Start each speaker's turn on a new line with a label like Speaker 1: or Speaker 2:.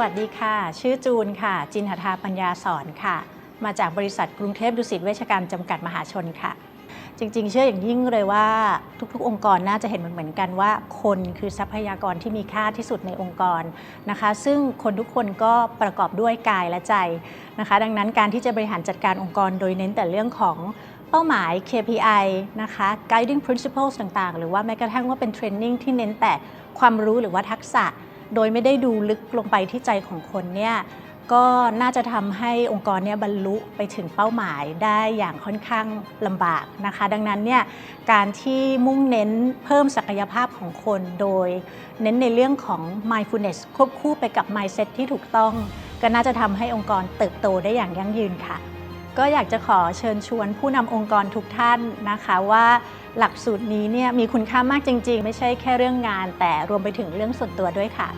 Speaker 1: วัสดีค่ะ ชื่อจูนค่ะ จินหทาปัญญาสอนค่ะ มาจากบริษัทกรุงเทพดุสิตเวชการจำกัดมหาชนค่ะ จริง ๆ เชื่ออย่างยิ่งเลยว่าทุกๆ องค์กรน่าจะเห็นเหมือนกันว่า คนคือทรัพยากรที่มีค่าที่สุดในองค์กรนะคะ ซึ่งคนทุกคนก็ประกอบด้วยกายและใจนะคะ ดังนั้นการที่จะบริหารจัดการองค์กรโดยเน้นแต่เรื่องของเป้าหมาย KPI นะคะ guiding principles ต่างๆ หรือว่าแม้กระทั่งว่าเป็นเทรนนิ่งที่เน้นแต่ความรู้หรือว่าทักษะ โดยไม่ได้ดูลึกลงไปที่ใจของคนเนี่ยก็น่าจะทำให้องค์กรเนี่ยบรรลุไปถึงเป้าหมายได้อย่างค่อนข้างลำบากนะคะ ดังนั้นเนี่ยการที่มุ่งเน้นเพิ่มศักยภาพของคนโดย เน้นในเรื่องของ mindfulness ควบคู่ไปกับ mindset ที่ถูกต้อง ก็น่าจะทำให้องค์กรเติบโตได้อย่างยั่งยืนค่ะ ก็อยากจะขอเชิญชวนผู้นำองค์กรทุกท่านนะคะว่าหลักสูตรนี้เนี่ยมีคุณค่ามากจริง ๆ ไม่ใช่แค่เรื่องงาน แต่รวมไปถึงเรื่องส่วนตัวด้วยค่ะ